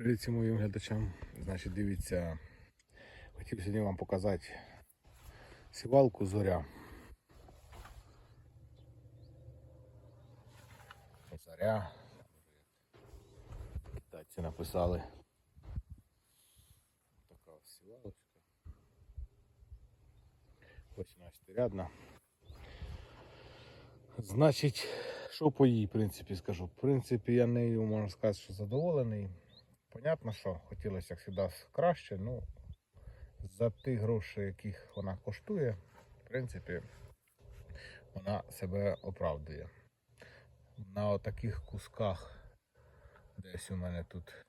Привіт всім моїм глядачам. Значить, дивіться, хотів сьогодні вам показати сівалку зоря. Зоря. Китайці написали. Така сівалочка. 18 рядна. Значить, що по їй, в принципі, скажу. В принципі, я нею можна сказати, що задоволений. Понятно, що хотілося як завжди краще, ну за ті гроші, яких вона коштує, в принципі, вона себе оправдує. На таких кусках десь у мене тут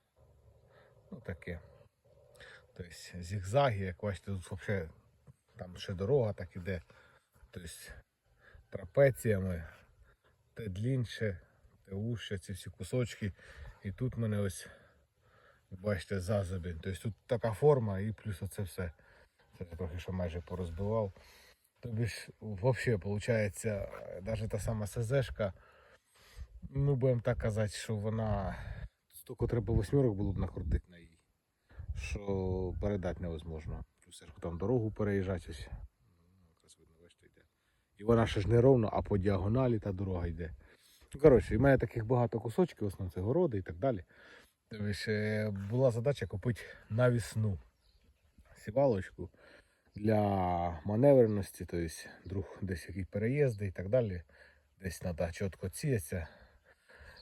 ну таке. Тобто зігзаги, як бачите, тут взагалі там ще дорога так іде. Тобто трапеціями, те длінше, те вужче, ці всі кусочки. І тут мене ось, бачите, зазубін. Тобто тут така форма і плюс оце все. Це я трохи що майже порозбивав. Тобі ж взагалі, виходить, навіть та сама СЗшка, ну будемо так казати, що вона стільки треба восьмірок було б накрутити на її, що передати невозможно. Плюс там дорогу переїжджати ось. Ну. І вона ще ж не ровно, а по діагоналі та дорога йде. Коротше, і в мене таких багато кусочків, в основному це городи і так далі. Тобто е, була задача купити навісну сівалочку для маневреності, тобто друг десь якісь переїзди і так далі. Десь треба чітко сіятися.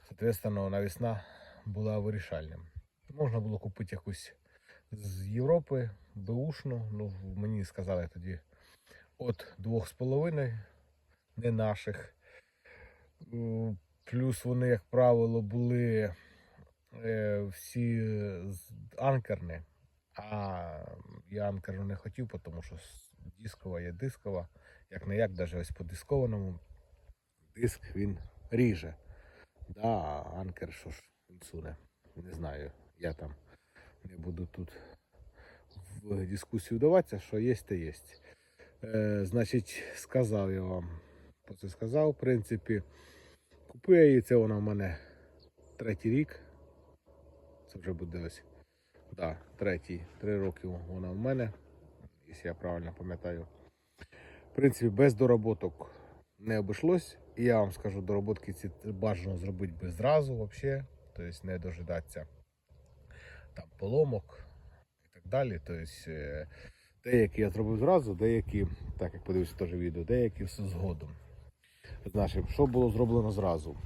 Соответственно, навісна була вирішальним. Можна було купити якусь з Європи, беушну. Ну, мені сказали тоді от 2,5 не наших. Плюс вони, як правило, були всі з- анкерні. А я анкерну не хотів, тому що дискова є дискова. Як не як, навіть ось по дискованому диск він ріже. Да, анкер що ж він суне. Не знаю. Я там не буду тут в дискусію вдаватися, що є, то є. Е, значить, сказав я вам, про це сказав, в принципі. Купив її, це вона в мене третій рік. Це вже буде ось. Да, третій, три роки вона в мене, якщо я правильно пам'ятаю. В принципі, без доработок не обійшлось. І я вам скажу, доработки ці бажано зробити би зразу взагалі. Тобто не дожидатися там поломок і так далі. Тобто, е, деякі я зробив зразу, деякі, так як подивився теж відео, деякі все згодом. Значить, що було зроблено зразу?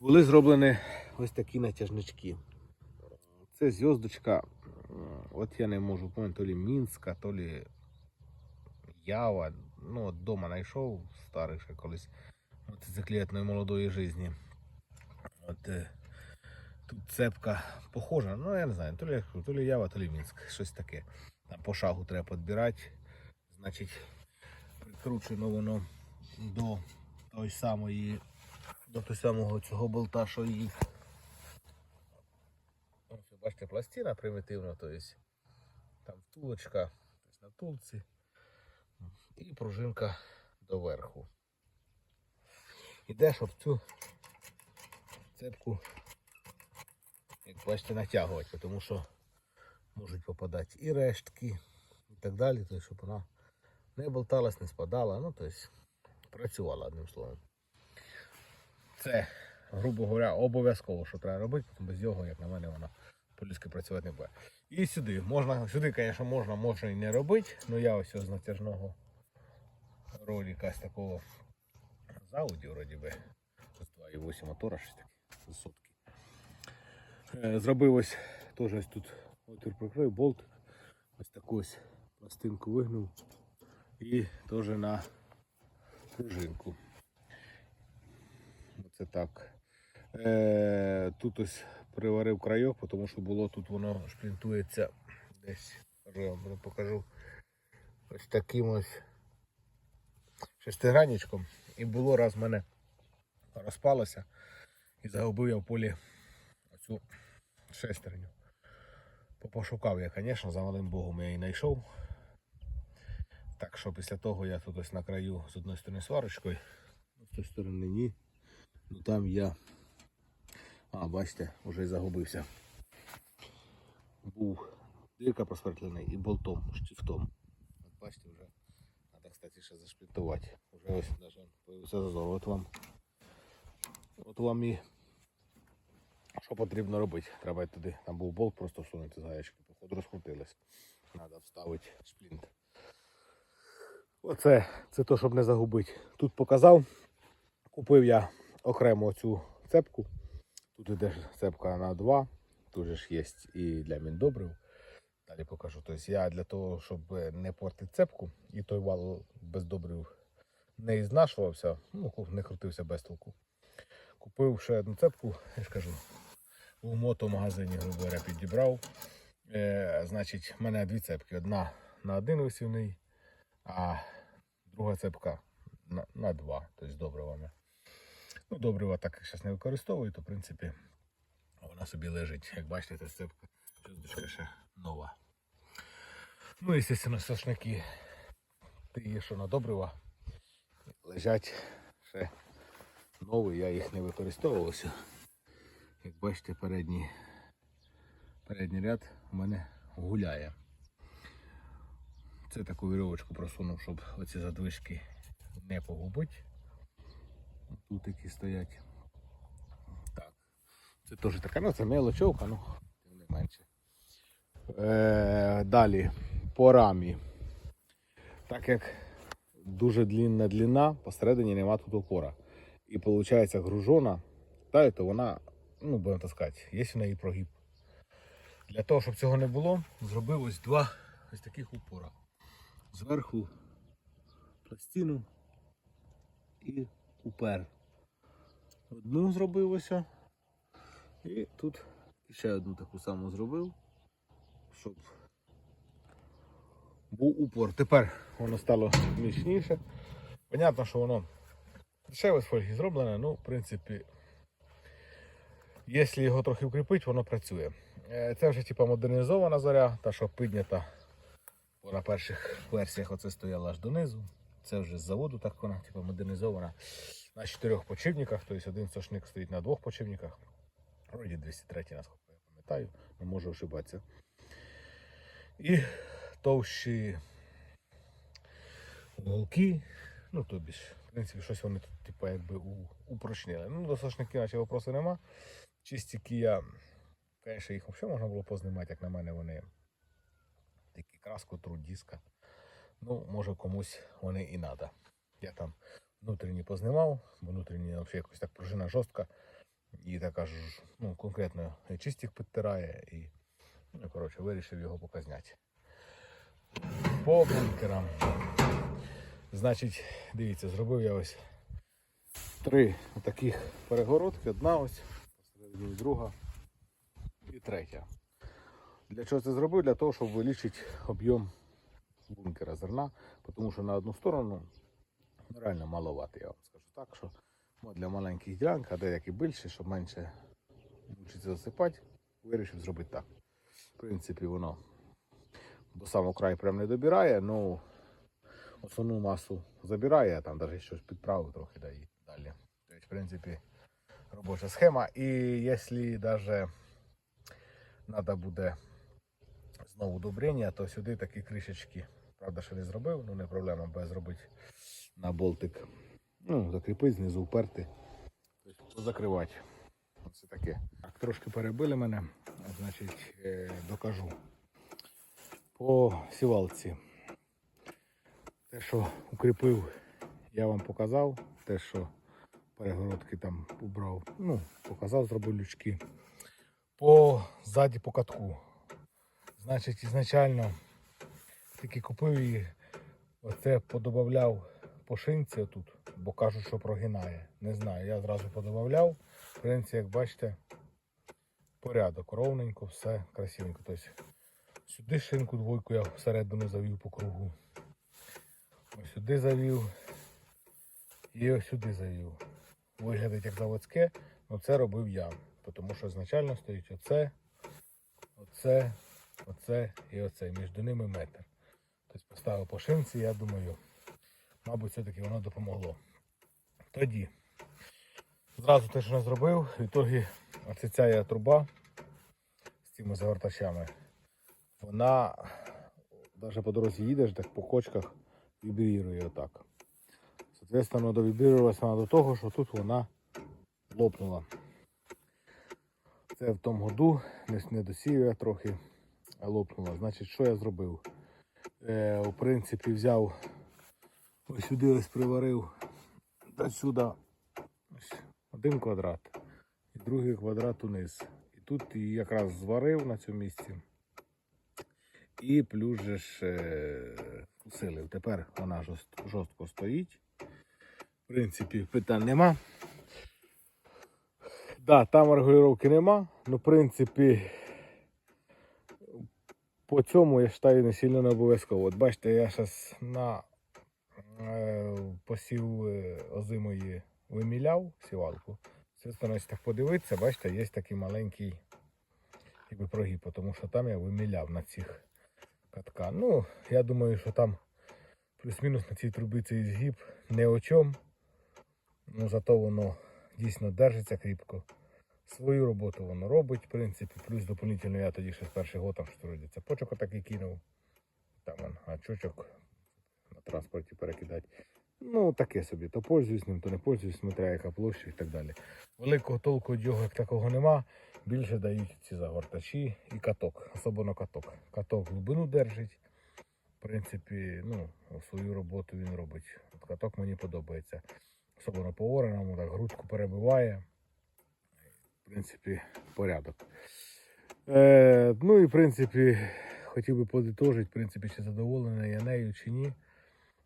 Були зроблені ось такі натяжнички. Це зв'язочка, от я не можу пам'ятати, то лі Мінська, то лі Ява. Ну, от дома знайшов старий ще колись мотоциклетної молодої житті. От е, тут цепка похожа, ну я не знаю, то лі, то лі Ява, то лі Мінськ, щось таке. Там по шагу треба підбирати. Значить, прикручено воно до той самої, до самого цього болта, що і. Бачите, пластина примітивна, то есть там втулочка, тобто на втулці і пружинка доверху. Іде, щоб цю цепку, як бачите, натягувати, тому що можуть попадати і рештки, і так далі, тобто, щоб вона не болталась, не спадала, ну тобто працювала одним словом. Це, грубо говоря, обов'язково, що треба робити, без нього, як на мене, вона по-людськи працювати не буде. І сюди. Можна, сюди, звісно, можна, можна і не робити, але я ось з натяжного ролика з такого з Audi, вроді би, з 2,8 мотора, щось таке, сотки. Е, Зробив ось теж ось тут отвір прикрив, болтик, ось таку ось пластинку вигнув і теж на пружинку. Оце так. Е, тут ось приварив крайок, тому що було тут воно шплінтується десь. Я вам покажу ось таким ось шестигранничком. І було раз в мене розпалося і загубив я в полі оцю шестерню. Пошукав я, звісно, за малим богом я її знайшов. Так що після того я тут ось на краю з одної сторони сварочкою, з тої сторони ні. Ну там я А, бачите, вже й загубився. Був дирка просвертлений і болтом, штифтом. От бачите, вже треба, кстати, ще зашплінтувати. Уже ось навіть появився зазор. От вам. От вам і що потрібно робити. Треба туди. Там був болт просто всунути з гаєчки. Походу розкрутилось. Треба вставити шплінт. Оце, це то, щоб не загубити. Тут показав. Купив я окремо цю цепку. Тут іде цепка на 2. Тут же ж є і для міндобрив. Далі покажу. Тобто я для того, щоб не портити цепку, і той вал без добрив не ізнашувався, ну, не крутився без толку. Купив ще одну цепку, я ж кажу, у мотомагазині, грубо говоря, підібрав. Е, значить, в мене дві цепки. Одна на один висівний, а друга цепка на, на два, тобто з добривами. Ну, добрива так як зараз не використовую, то в принципі вона собі лежить. Як бачите, ця цепка ще нова. Ну і, звісно, сошники, ті, що на добрива, лежать ще нові, я їх не використовувався. Як бачите, передній, передній ряд у мене гуляє. Це таку вірьовочку просунув, щоб оці задвижки не погубити. Тут такі стоять. Так. Це теж така, ну це мелочовка, ну тим не менше. Е, далі по рамі. Так як дуже длінна длина, посередині нема тут опора. І виходить гружона, далі то вона, ну будемо так сказати, є в неї прогиб. Для того, щоб цього не було, зробив ось два ось таких упора. Зверху пластину і упер. Одну зробив ось. І тут ще одну таку саму зробив, щоб був упор. Тепер воно стало міцніше. Понятно, що воно дешеве з фольги зроблене, ну, в принципі, якщо його трохи вкріпити, воно працює. Е, Це вже типа модернізована зоря, та що піднята на перших версіях оце стояла аж донизу. Це вже з заводу так вона типу, модернізована на чотирьох почивниках, тобто один сошник стоїть на двох почивниках. Вроді 203 наскільки я пам'ятаю, не можу ошибатися. І товщі уголки, ну тобі ж, в принципі, щось вони тут, типу, якби упрочнили. Ну, до сошників наче вопросу нема. Чистики я, звісно, їх взагалі можна було познімати, як на мене вони такі краску, труд диска. Ну, може комусь вони і треба. Я там внутрішні познімав, бо внутрішні взагалі якось так пружина жорстка. І така ж, ну, конкретно і чистик підтирає, і, ну, коротше, вирішив його показняти. По бункерам. Значить, дивіться, зробив я ось три таких перегородки. Одна ось, друга і третя. Для чого це зробив? Для того, щоб вилічити об'єм бункера зерна, тому що на одну сторону ну, реально маловато, я вам скажу так, що ну, для маленьких ділянок, а деякі більше, щоб менше мучиться засипати, вирішив зробити так. В принципі, воно до самого краю прям не добирає, ну основну масу забирає, а там навіть щось підправив трохи да, і далі. Тобто, в принципі, робоча схема. І якщо навіть треба буде знову удобрення, то сюди такі кришечки. Правда, ще не зробив, ну не проблема, буде зробити на болтик. Ну, закріпити, знизу вперти, тобто закривати. Оце таке. Так, трошки перебили мене, значить, е, докажу. По сівалці. Те, що укріпив, я вам показав. Те, що перегородки там убрав. Ну, показав, зробив лючки. По ззаді по катку. Значить, ізначально тільки купив її, оце подобавляв по шинці отут, бо кажуть, що прогинає. Не знаю, я зразу подобавляв. В принципі, як бачите, порядок, ровненько, все красивенько. Тобто сюди шинку двойку я всередину завів по кругу. Ось сюди завів. І ось сюди завів. Виглядить як заводське, але це робив я. Тому що ізначально стоїть оце, оце, оце і оце. Між ними метр. Тобто поставив по шинці, я думаю, мабуть, все-таки воно допомогло. Тоді Зразу те, що не зробив, в ітогі оця ця труба з цими загортачами. Вона навіть по дорозі їдеш, так по кочках вібрірує отак. Соответственно, довібрірувалася вона до того, що тут вона лопнула. Це в тому году, не, досів я трохи, лопнула. Значить, що я зробив? Е, в принципі, взяв ось сюди ось приварив до сюди ось один квадрат і другий квадрат униз. І тут її якраз зварив на цьому місці. І плюс же ж е, усилив. Тепер вона жорстко стоїть. В принципі, питань нема. Да, там регулювання нема, але в принципі по цьому я вважаю не сильно не обов'язково. От бачите, я зараз на е, посів е, озимої виміляв сівалку. Звісно, якщо так подивитися, бачите, є такий маленький якби, прогиб, тому що там я виміляв на цих катках. Ну, я думаю, що там плюс-мінус на цій трубі цей згиб не о чому. Ну, зато воно дійсно держиться кріпко. Свою роботу воно робить, в принципі, плюс дополнительно я тоді ще з перших год там що робиться. Почок отакий кинув. Там он, а чучок на транспорті перекидати. Ну, таке собі. То пользуюсь ним, то не пользуюсь, смотря яка площа і так далі. Великого толку від його як такого нема. Більше дають ці загортачі і каток, особливо каток. Каток глибину держить. В принципі, ну, свою роботу він робить. От каток мені подобається. Особливо по ораному, так грудку перебиває. В принципі, порядок. Е, ну і в принципі, хотів би подитожити, в принципі, чи задоволений я нею чи ні.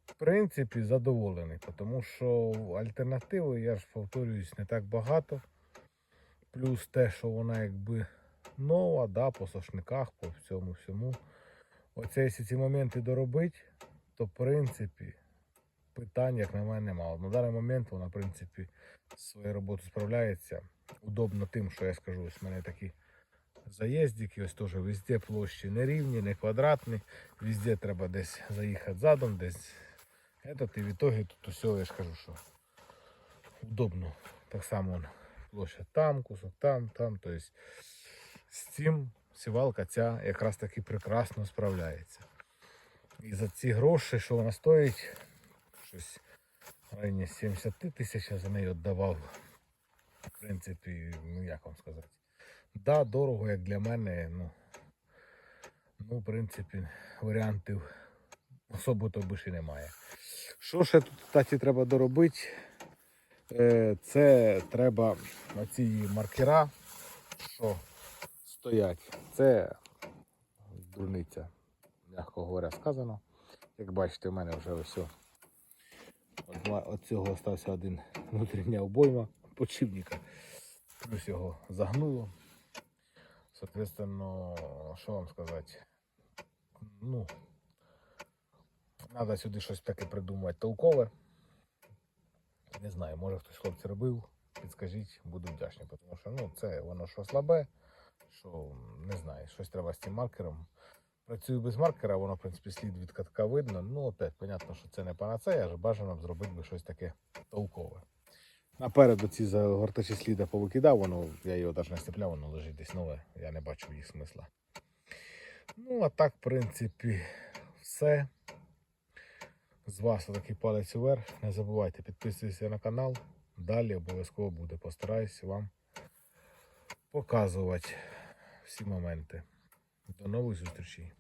В принципі, задоволений, тому що альтернативи, я ж повторююсь, не так багато. Плюс те, що вона якби нова, да, по сошниках, по всьому всьому. Оце, якщо ці моменти доробить, то в принципі питань, як на мене, немає. На даний момент вона, в принципі, свою роботу справляється. Удобно тим, що я скажу, ось в мене такі заїздики, ось теж везде площі не рівні, не квадратні. Везде треба десь заїхати задом, десь. Этот, і в итоге тут усе, я ж кажу, що удобно. Так само он, площа там, кусок там, там. То есть з цим сівалка ця якраз таки прекрасно справляється. І за ці гроші, що вона стоїть, щось в районі 70 тисяч за неї віддавав. В принципі, ну як вам сказати. Да, дорого, як для мене, ну, ну в принципі, варіантів особо більше немає. Що ще тут, кстати, треба доробити? Е, Це треба оці маркера, що стоять. Це дурниця, м'яко говоря, сказано. Як бачите, в мене вже ось. От, цього остався один внутрішня обойма почивника. Плюс його загнуло. Соответственно, що вам сказати? Ну, Треба сюди щось таке придумати толкове. Не знаю, може хтось хлопці робив. Підскажіть, буду вдячний. Тому що ну, це воно що слабе, що не знаю, щось треба з цим маркером. Працюю без маркера, воно, в принципі, слід від катка видно. Ну, опять, понятно, що це не панацея, аж бажано б зробити би щось таке толкове. Напереду ці загортачі сліда повикидав, воно, я його навіть не степляв, воно лежить десь нове, я не бачу їх смисла. Ну, а так, в принципі, все. З вас такий палець вверх. Не забувайте підписуватися на канал. Далі обов'язково буде. Постараюсь вам показувати всі моменти. До нових зустрічей.